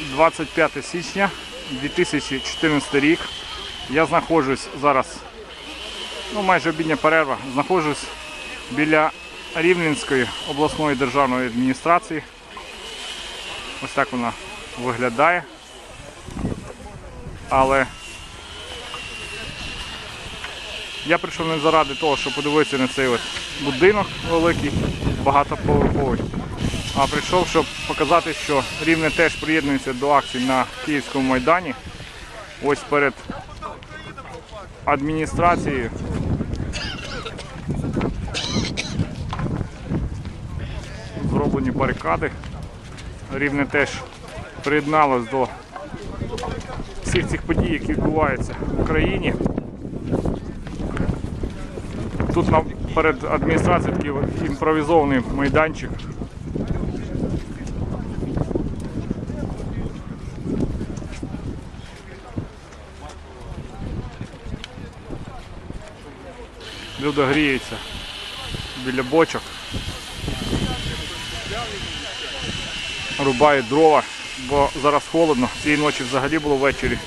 25 січня 2014 рік. Я знаходжусь зараз, ну майже обідня перерва, знаходжусь біля Рівненської обласної державної адміністрації. Ось так вона виглядає. Але я прийшов не заради того, щоб подивитися на цей от будинок великий, багатоповерховий. А прийшов, щоб показати, що Рівне теж приєднується до акцій на Київському майдані. Ось перед адміністрацією. Зроблені барикади. Рівне теж приєдналось до всіх цих подій, які відбуваються в Україні. Тут перед адміністрацією такий імпровізований майданчик. Люди гріються біля бочок. Рубають дрова, бо зараз холодно. Цієї ночі взагалі було ввечері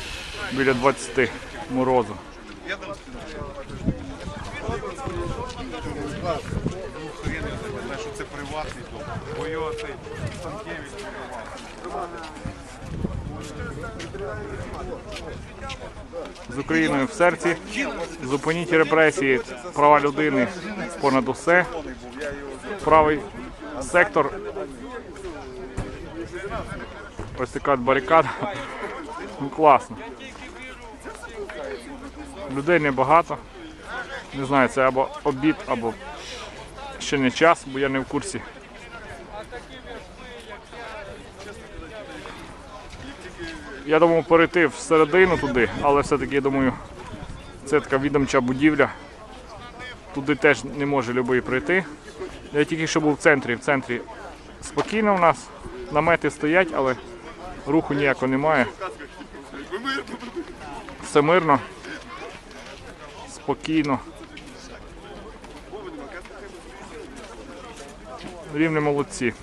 біля 20 морозу. це приватний дом. Бо його цей Станкевич з Україною в серці. Зупиніть репресії, права людини понад усе. Правий сектор. Ось така от барикада. Ну, класно. Людей небагато. Не знаю, це або обід, або ще не час, бо я не в курсі. Я думав перейти всередину туди, але все-таки я думаю, це така відомча будівля. Туди теж не може любий прийти. Я тільки що був в центрі. В центрі спокійно у нас. Намети стоять, але руху ніякого немає. Все мирно. Спокійно. Рівні молодці.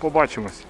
Побачимось.